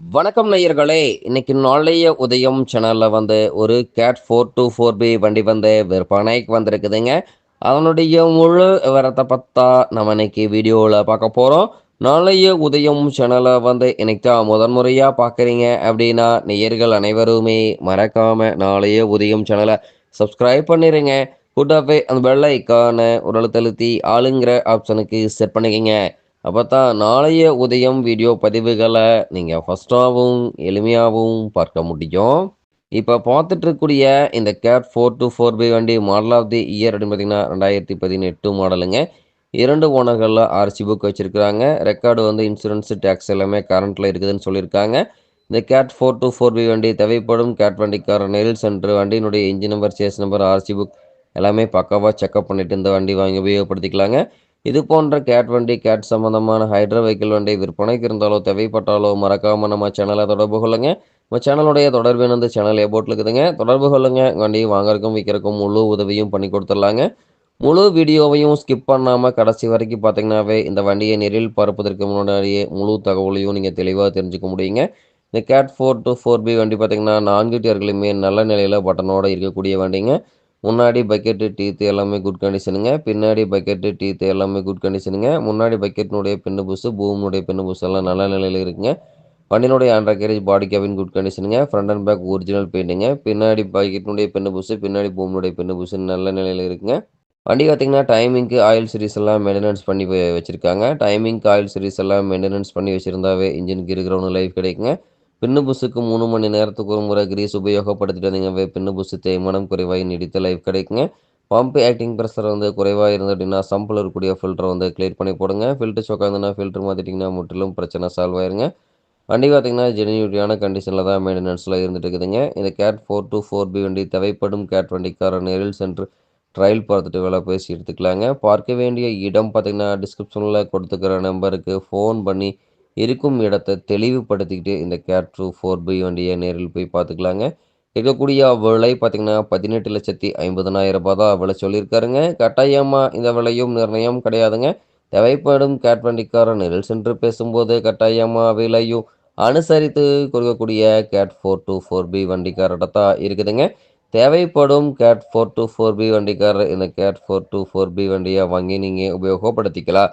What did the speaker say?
வணக்கம் நேயர்களே இன்னைக்கு நாளைய உதயம் சேனலில் வந்து ஒரு cat four two four B வண்டி வந்து விற்பனைக்கு வந்திருக்குதுங்க. அதனுடைய முழு விவரத்தை பார்த்தா நம்ம இன்னைக்கு வீடியோவில் பார்க்க போகிறோம் நாளைய உதயம் சேனலை வந்து இன்னைக்கு தான் முதன்முறையாக பார்க்குறீங்க அப்படின்னா நேயர்கள் அனைவருமே மறக்காமல் நாளைய உதயம் சேனலை சப்ஸ்கிரைப் பண்ணிடுங்க கூட்டாவே அந்த வெள்ளை ஐக்கான ஒரு அழுத்தழுத்தி ஆளுங்கிற ஆப்ஷனுக்கு செட் பண்ணிக்கோங்க. அப்போ தான் நாளைய உதயம் வீடியோ பதிவுகளை நீங்கள் ஃபஸ்ட்டாகவும் எளிமையாகவும் பார்க்க முடியும். இப்போ பார்த்துட்டு இருக்கக்கூடிய இந்த cat four two four B வண்டி மாடல் ஆஃப் தி இயர் அப்படின்னு பார்த்தீங்கன்னா ரெண்டாயிரத்தி பதினெட்டு மாடலுங்க. இரண்டு ஓனர்களில் ஆர்சி புக் வச்சுருக்குறாங்க. ரெக்கார்டு வந்து இன்சூரன்ஸ் டேக்ஸ் எல்லாமே கரண்ட்டில் இருக்குதுன்னு சொல்லியிருக்காங்க. இந்த cat four two four B வண்டி தேவைப்படும். கேட் வண்டிக்கார நெல் centre வண்டியினுடைய engine number chassis number RC book எல்லாமே பக்காவாக செக்அப் பண்ணிவிட்டு இந்த வண்டி வாங்கி உபயோகப்படுத்திக்கலாங்க. இது போன்ற கேட் வண்டி கேட் சம்பந்தமான ஹைட்ரா வெஹிக்கிள் வண்டி விற்பனைக்கு இருந்தாலோ தேவைப்பட்டாலோ மறக்காமல் நம்ம சேனலை தொடர்பு கொள்ளுங்க. நம்ம சேனலுடைய தொடர்பு வந்து சேனல் ஏபோட்டில் இருக்குதுங்க. தொடர்பு கொள்ளுங்க. வண்டியை வாங்கறக்கும் விற்கிறக்கும் முழு உதவியும் பண்ணி கொடுத்துடலாங்க. முழு வீடியோவையும் ஸ்கிப் பண்ணாமல் கடைசி வரைக்கும் பார்த்தீங்கன்னாவே இந்த வண்டியை நெறில் பரப்புவதற்கு முன்னாடியே முழு தகவலையும் நீங்கள் தெளிவாக தெரிஞ்சுக்க முடியுங்க. இந்த cat four two four B வண்டி பார்த்தீங்கன்னா நான்கு டியர்களுமே நல்ல நிலையில் பட்டனோடு இருக்கக்கூடிய வண்டிங்க. முன்னாடி பக்கெட்டு டீத்து எல்லாமே குட் கண்டிஷனுங்க பின்னாடி பக்கெட்டு டீத்து எல்லாமே குட் கண்டிஷனுங்க முன்னாடி பக்கெட்டினுடைய பின்னு புஸ்ஸு பூமினுடைய பின்னு புஸ் எல்லாம் நல்ல நிலையில் இருக்குங்க. வண்டியினுடைய undercarriage body cabin good கண்டிஷனுங்க ஃப்ரண்ட் அண்ட் பேக் ஒரிஜினல் பெயிண்ட்டுங்க பின்னாடி பக்கெட்டினுடைய பின்னு புஸ்ஸு பின்னாடி பூமினுடைய பின்னு புஸ்ஸு நல்ல நிலையில் இருக்குங்க. வண்டி பார்த்திங்கன்னா டைமிங்க்கு ஆயில் சீரிஸ் எல்லாம் மெயின்டெனன்ஸ் பண்ணி வச்சுருக்காங்க. டைமிங்க்கு ஆயில் சீரிஸ் எல்லாம் மெயின்டெனன்ஸ் பண்ணி வச்சுருந்தாவே இன்ஜினுக்கு இருக்கிறவங்க லைஃப் கிடைக்குங்க. பின்னு புஸ்ஸுக்கு மூணு மணி நேரத்துக்கு ஒரு முறை கிரீஸ் உபயோகப்படுத்திட்டு வந்தீங்க. பின்னு புஸ்ஸு தேய்மானம் குறைவாக நீடித்த லைஃப் கிடைக்குங்க. பம்ப் ஆக்டிங் ப்ரெஷர் வந்து குறைவாக இருந்து அப்படின்னா சம்பில் இருக்கக்கூடிய ஃபில்டரை வந்து கிளியர் பண்ணி போடுங்க. ஃபில்டர் உட்காந்துன்னா ஃபில்டர் மாற்றிட்டிங்கன்னா முற்றிலும் பிரச்சனை சால்வ் ஆயிருங்க. வண்டி பார்த்திங்கன்னா ஜெனியூட்டியான கண்டிஷனில் தான் மெயின்டெனன்ஸில் இருந்துட்டு இருக்குதுங்க. இந்த cat four two four B வண்டி தேவைப்படும் கேட் வண்டிக்கார நேரில் சென்று ட்ரையல் பார்த்துட்டு வேலை பேசி எடுத்துக்கலாங்க. பார்க்க வேண்டிய இடம் பார்த்திங்கன்னா டிஸ்கிரிப்ஷனில் கொடுத்துக்கிற நம்பருக்கு ஃபோன் பண்ணி இருக்கும் இடத்தை தெளிவுபடுத்திக்கிட்டு இந்த கேட் டூ ஃபோர் பை வண்டியை நேரில் போய் பார்த்துக்கலாங்க. இருக்கக்கூடிய விலை பார்த்திங்கன்னா பதினெட்டு லட்சத்தி ஐம்பதனாயிரம் ரூபாய் தான் விலை சொல்லியிருக்காருங்க. கட்டாயமாக இந்த விலையும் நிர்ணயம் கிடையாதுங்க. தேவைப்படும் கேட் வண்டிக்காரன் நேரில் சென்று பேசும்போது கட்டாயமாக விலையும் அனுசரித்து கொடுக்கக்கூடிய cat four two four B வண்டிக்காரர்கிட்ட தான் இருக்குதுங்க. தேவைப்படும் cat four two four B வண்டிக்காரர் இந்த cat four two four B வண்டியை வாங்கி நீங்கள் உபயோகப்படுத்திக்கலாம்.